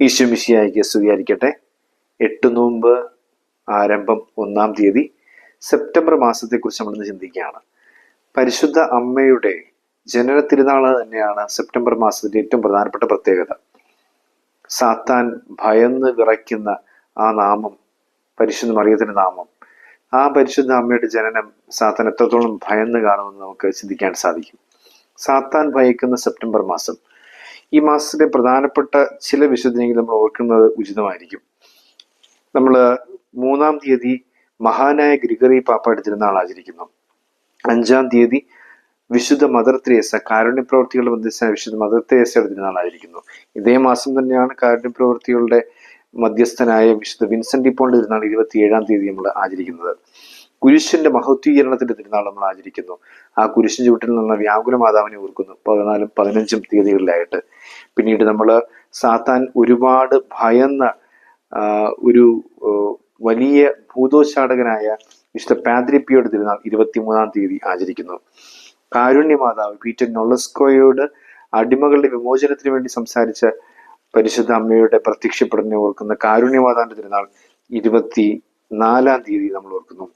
ഈശ്വമിശിയായിക്ക് സ്തുതിയായിരിക്കട്ടെ. എട്ട് നോമ്പ് ആരംഭം ഒന്നാം തീയതി സെപ്റ്റംബർ മാസത്തെക്കുറിച്ച് നമ്മളിന്ന് ചിന്തിക്കുകയാണ്. പരിശുദ്ധ അമ്മയുടെ ജനന തിരുനാൾ തന്നെയാണ് സെപ്റ്റംബർ മാസത്തിന്റെ ഏറ്റവും പ്രധാനപ്പെട്ട പ്രത്യേകത. സാത്താൻ ഭയന്ന് വിറയ്ക്കുന്ന ആ നാമം പരിശുദ്ധ മറിയത്തിന്റെ നാമം ആ പരിശുദ്ധ അമ്മയുടെ ജനനം സാത്താൻ എത്രത്തോളം ഭയന്ന് കാണുമെന്ന് നമുക്ക് ചിന്തിക്കാൻ സാധിക്കും. സാത്താൻ ഭയക്കുന്ന സെപ്റ്റംബർ മാസം ഈ മാസത്തിലെ പ്രധാനപ്പെട്ട ചില വിശുദ്ധനെങ്കിൽ നമ്മൾ ഓർക്കുന്നത് ഉചിതമായിരിക്കും. നമ്മൾ മൂന്നാം തീയതി മഹാനായ ഗ്രിഗറി പാപ്പയുടെ തിരുനാൾ ആചരിക്കുന്നു. അഞ്ചാം തീയതി വിശുദ്ധ മദർ ത്രേസ കാരുണ്യ പ്രവർത്തികളുടെ മധ്യസ്ഥ വിശുദ്ധ മദർ ത്രേസയുടെ തിരുനാൾ ആചരിക്കുന്നു. ഇതേ മാസം തന്നെയാണ് കാരുണ്യ പ്രവൃത്തികളുടെ മധ്യസ്ഥനായ വിശുദ്ധ വിൻസെന്റ് ഇപ്പോൾ തിരുനാൾ ഇരുപത്തിയേഴാം തീയതി നമ്മൾ ആചരിക്കുന്നത്. കുരിശിന്റെ മഹത്വീകരണത്തിന്റെ തിരുനാൾ നമ്മൾ ആചരിക്കുന്നു. ആ കുരിശിൻ ചുവട്ടിൽ നിന്ന് വ്യാകുല മാതാവിനെ ഓർക്കുന്നു. പതിനാലും പതിനഞ്ചും തീയതികളിലായിട്ട്. പിന്നീട് നമ്മൾ സാത്താൻ ഒരുപാട് ഭയന്ന ഒരു വലിയ ഭൂതോച്ചാടകനായ വിശുദ്ധ പാദ്രിപ്പിയുടെ തിരുനാൾ ഇരുപത്തിമൂന്നാം തീയതി ആചരിക്കുന്നു. കാരുണ്യ മാതാവ് പീറ്റർ നൊളസ്കോയോട് അടിമകളുടെ വിമോചനത്തിന് വേണ്ടി സംസാരിച്ച പരിശുദ്ധ അമ്മയുടെ പ്രത്യക്ഷപ്പെടുന്ന ഓർക്കുന്ന കാരുണ്യമാതാവിന്റെ തിരുനാൾ ഇരുപത്തി നാലാം തീയതി നമ്മൾ ഓർക്കുന്നു.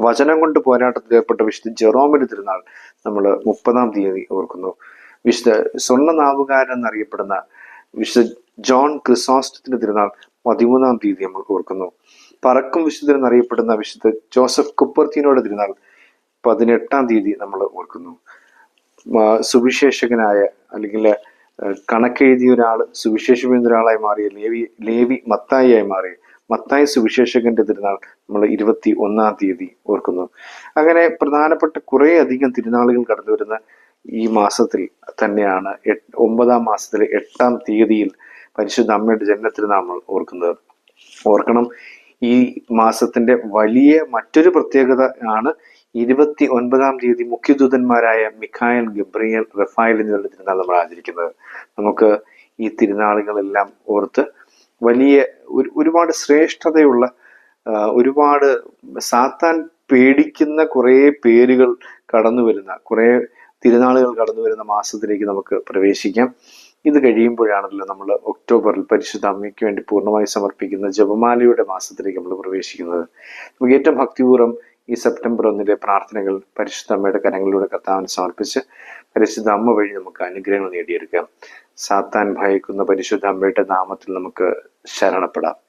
വചനം കൊണ്ട് പോരാട്ടത്തിൽ ഏർപ്പെട്ട വിശുദ്ധ ജെറോമിന്റെ തിരുനാൾ നമ്മൾ മുപ്പതാം തീയതി ഓർക്കുന്നു. വിശുദ്ധ സ്വർണനാവുകാരൻ എന്നറിയപ്പെടുന്ന വിശുദ്ധ ജോൺ ക്രിസോസ്റ്റത്തിന്റെ തിരുനാൾ പതിമൂന്നാം തീയതി നമ്മൾ ഓർക്കുന്നു. പറക്കും വിശുദ്ധൻ എന്നറിയപ്പെടുന്ന വിശുദ്ധ ജോസഫ് കുപ്പർത്തീനോയുടെ തിരുനാൾ പതിനെട്ടാം തീയതി നമ്മൾ ഓർക്കുന്നു. സുവിശേഷകനായ അല്ലെങ്കിൽ കണക്കെഴുതിയ ഒരാൾ സുവിശേഷം ഒരാളായി മാറിയ ലേവി ലേവി മത്തായിയായി മാറി. മത്തായി സുവിശേഷകന്റെ തിരുനാൾ നമ്മൾ ഇരുപത്തി ഒന്നാം തീയതി ഓർക്കുന്നു. അങ്ങനെ പ്രധാനപ്പെട്ട കുറേ അധികം തിരുനാളുകൾ കടന്നു വരുന്ന ഈ മാസത്തിൽ തന്നെയാണ് ഒമ്പതാം മാസത്തിലെ എട്ടാം തീയതിയിൽ പരിശുദ്ധ അമ്മയുടെ ജനനത്തിൽ നമ്മൾ ഓർക്കുന്നത്. ഓർക്കണം ഈ മാസത്തിന്റെ വലിയ മറ്റൊരു പ്രത്യേകത ആണ് ഇരുപത്തി ഒൻപതാം തീയതി മുഖ്യദൂതന്മാരായ മിഖായൽ ഗബ്രിയൽ റഫായൽ എന്നിവരുടെ തിരുനാൾ നമ്മൾ ആചരിക്കുന്നത്. നമുക്ക് ഈ തിരുനാളുകളെല്ലാം ഓർത്ത് വലിയ ഒരുപാട് ശ്രേഷ്ഠതയുള്ള ഒരുപാട് സാത്താൻ പേടിക്കുന്ന കുറേ പേരുകൾ കടന്നു വരുന്ന കുറേ തിരുനാളുകൾ കടന്നു വരുന്ന മാസത്തിലേക്ക് നമുക്ക് പ്രവേശിക്കാം. ഇത് കഴിയുമ്പോഴാണല്ലോ നമ്മൾ ഒക്ടോബറിൽ പരിശുദ്ധ അമ്മയ്ക്ക് വേണ്ടി പൂർണമായി സമർപ്പിക്കുന്ന ജപമാലയുടെ മാസത്തിലേക്ക് നമ്മൾ പ്രവേശിക്കുന്നത്. നമുക്ക് ഏറ്റവും ഭക്തിപൂർവം ഈ സെപ്റ്റംബർ ഒന്നിലെ പ്രാർത്ഥനകൾ പരിശുദ്ധ അമ്മയുടെ കരങ്ങളിലൂടെ കർത്താവിന് സമർപ്പിച്ച് പരിശുദ്ധ അമ്മ വഴി നമുക്ക് അനുഗ്രഹങ്ങൾ നേടിയെടുക്കാം. സാത്താൻ ഭയക്കുന്ന പരിശുദ്ധ അമ്മയുടെ നാമത്തിൽ നമുക്ക് ശരണപ്പെടാം.